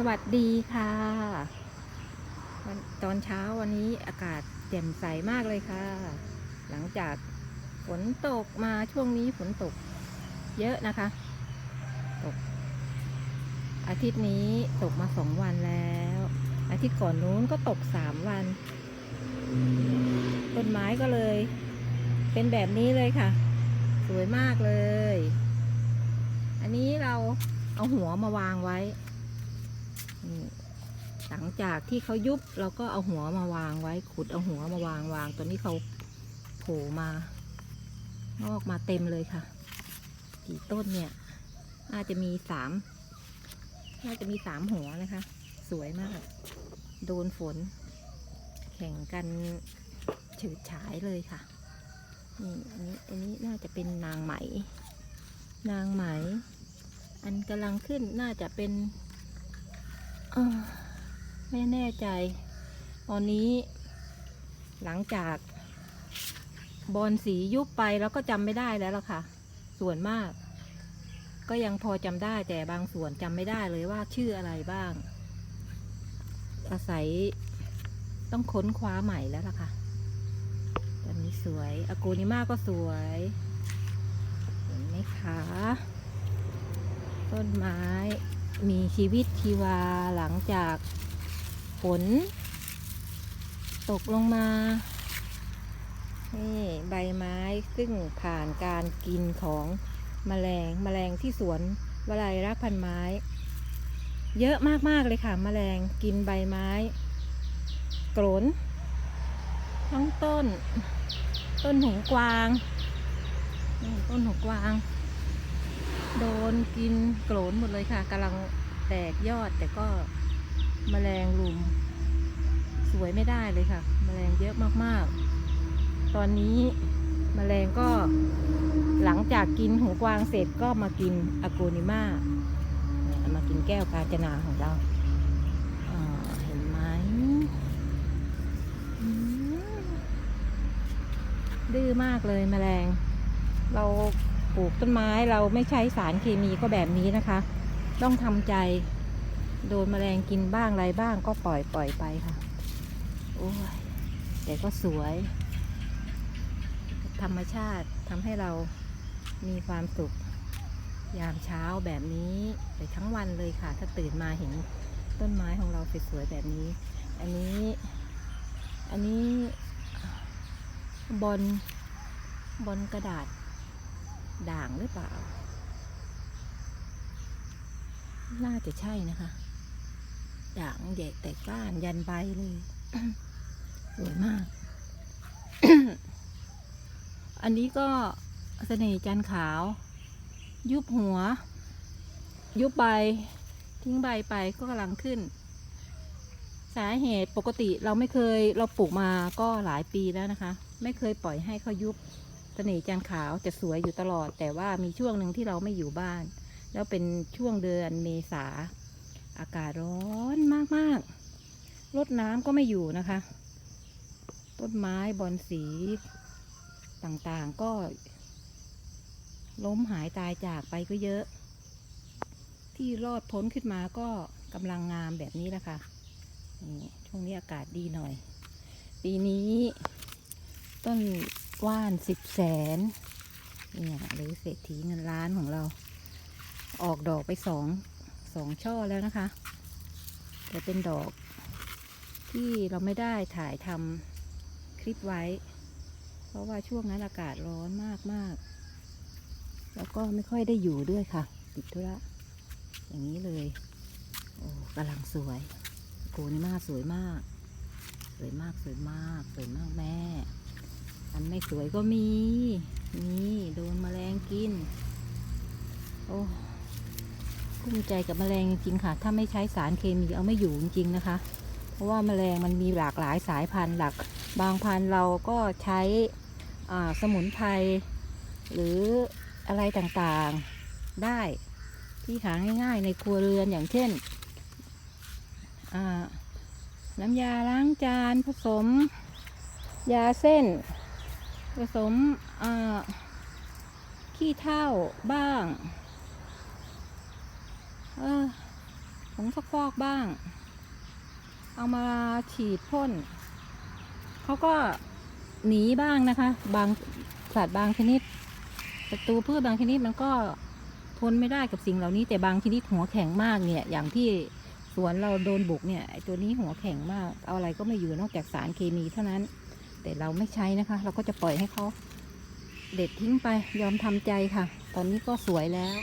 สวัสดีค่ะวันตอนเช้าวันนี้อากาศแจ่มใสมากเลยค่ะ หลังจากฝนตกมาช่วงนี้ฝนตกเยอะนะคะ ตก อาทิตย์นี้ตกมาสองวันแล้ว อาทิตย์ก่อนนู้นก็ตกสามวัน ต้นไม้ก็เลย เป็นแบบนี้เลยค่ะ สวยมากเลย อันนี้เราเอาหัวมาวางไว้ หลังจากที่เขายุบเราก็เอาหัวมาวางไว้ขุดเอาหัวมาวางวางตัวนี้เขาโผล่มางอกมาเต็มเลยค่ะ กี่ต้นเนี่ยน่าจะมีสามน่าจะมีสามหัวนะคะ สวยมาก โดนฝน แข่งกันฉืดฉายเลยค่ะนี่อันนี้อันนี้น่าจะเป็นนางไหม นางไหม อันกำลังขึ้นน่าจะเป็น ไม่แน่ใจ ตอนนี้ หลังจาก บอลสียุบไปแล้วก็จำไม่ได้แล้วล่ะค่ะ ส่วนมาก ก็ยังพอจำได้แต่บางส่วนจำไม่ได้เลยว่าชื่ออะไรบ้าง อาศัยต้องค้นคว้าใหม่แล้วล่ะค่ะตอนนี้สวยอากูนิมาก็สวยเห็นไหมคะต้นไม้ มีชีวิตชีวาหลังจากฝนตกลงมานี่ใบไม้ซึ่งผ่านการกินของแมลงแมลงที่สวนวลัยรักพันไม้ เยอะมาก ๆ เลยค่ะแมลงกินใบไม้โกรนทั้งต้น ต้นหูกวางต้นหูกวาง โดนกินโกรนหมดเลยค่ะกำลังแตกยอดแต่ก็มแมลงรุม สวยไม่ได้เลยค่ะแมลงเยอะมากๆ ตอนนี้มแมลงก็หลังจากกินหูกวางเสร็จก็มากินอะโกนิมาเนี่ยมากินแก้วกาจนาของเราเห็นไหมอืมดื้อมากเลยแมลง เรา ปลูกต้นไม้เราไม่ใช้สารเคมีก็แบบนี้นะคะ ต้องทำใจ โดนแมลงกินบ้างอะไรบ้างก็ปล่อยปล่อยไปค่ะ โอ้ยแต่ก็สวย ธรรมชาติทำให้เรามีความสุข ยามเช้าแบบนี้ไปทั้งวันเลยค่ะ ถ้าตื่นมาเห็นต้นไม้ของเราสวยๆแบบนี้ อันนี้ อันนี้บอลบอลกระดาษ ด่างหรือเปล่า น่าจะใช่นะคะ ด่างใหญ่แต่ก้านยันใบเลยสวยมาก อันนี้ก็เสน่ห์จันทร์ขาว ยุบหัว ยุบใบ ทิ้งใบไปก็กำลังขึ้น สาเหตุปกติเราไม่เคยเราปลูกมาก็หลายปีแล้วนะคะ ไม่เคยปล่อยให้เขายุบเสน่ห์จันขาวจะสวยอยู่ตลอด แต่ว่ามีช่วงหนึ่งที่เราไม่อยู่บ้าน แล้วเป็นช่วงเดือนเมษา อากาศร้อนมากๆรดน้ำก็ไม่อยู่นะคะ ต้นไม้บอนสีต่างๆก็ ล้มหายตายจากไปก็เยอะ ที่รอดพ้นขึ้นมาก็กำลังงามแบบนี้แหละค่ะช่วงนี้อากาศดีหน่อย ปีนี้ต้น ว่านสิบแสนเนี่ยหรือเศรษฐีเงินล้านของเรา ออกดอกไปสองสองช่อแล้วนะคะ แต่เป็นดอกที่เราไม่ได้ถ่ายทำคลิปไว้ เพราะว่าช่วงนั้นอากาศร้อนมากมากๆแล้วก็ไม่ค่อยได้อยู่ด้วยค่ะ ติดธุระอย่างนี้เลย โอ้กำลังสวยโกนี่มากสวยมาก สวยมากสวยมากสวยมากแม่ อันไม่สวยก็มี นี่โดนแมลงกิน โอ้กุ้มใจกับแมลงจริงค่ะ ถ้าไม่ใช้สารเคมีเอาไม่อยู่จริงๆนะคะ เพราะว่าแมลงมันมีหลากหลายสายพันธุ์หลัก บางพันธุ์เราก็ใช้อ่าสมุนไพรหรืออะไรต่างๆได้ที่หาง่ายๆในครัวเรือนอย่างเช่น น้ำยาล้างจานผสม ยาเส้น ผสมขี้เถ้าบ้าง เออผงซักฟอกบ้าง เอามาฉีดพ่นเขาก็หนีบ้างนะคะ บางสัตว์บางชนิดศัตรูพืชบางชนิดมันก็ทนไม่ได้กับสิ่งเหล่านี้ แต่บางชนิดหัวแข็งมากเนี่ย อย่างที่สวนเราโดนบุกเนี่ยไอตัวนี้หัวแข็งมาก เอาอะไรก็ไม่อยู่นอกจากสารเคมีเท่านั้น แต่เราไม่ใช้นะคะ เราก็จะปล่อยให้เขาเด็ดทิ้งไปยอมทำใจค่ะ ตอนนี้ก็สวยแล้ว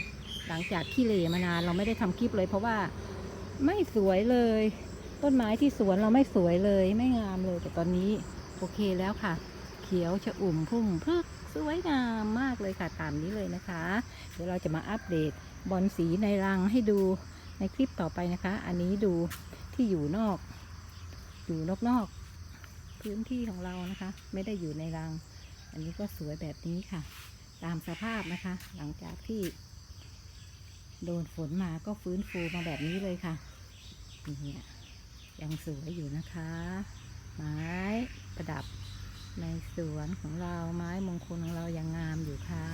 หลังจากขี้เหร่มานานเราไม่ได้ทำคลิปเลย เพราะว่าไม่สวยเลย ต้นไม้ที่สวนเราไม่สวยเลยไม่งามเลย แต่ตอนนี้โอเคแล้วค่ะ เขียวชะอุ่มพุ่มพึกสวยงามมากเลยค่ะตามนี้เลยนะคะ เดี๋ยวเราจะมาอัปเดตบอลสีในรังให้ดูในคลิปต่อไปนะคะ อันนี้ดูที่อยู่นอก อยู่นอกๆ พื้นที่ของเรานะคะ ไม่ได้อยู่ในรัง อันนี้ก็สวยแบบนี้ค่ะ ตามสภาพนะคะ หลังจากที่ โดนฝนมาก็ฟื้นฟูมาแบบนี้เลยค่ะนี่ยังสวยอยู่นะคะ ไม้ประดับในสวนของเราไม้มงคลของเรายังงามอยู่ค่ะ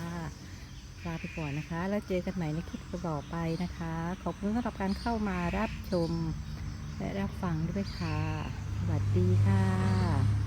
ลาไปก่อนนะคะ แล้วเจอกันใหม่ในคลิปต่อไปนะคะ ขอบคุณสำหรับการเข้ามารับชม และรับฟังด้วยค่ะ วัสดีค่ะ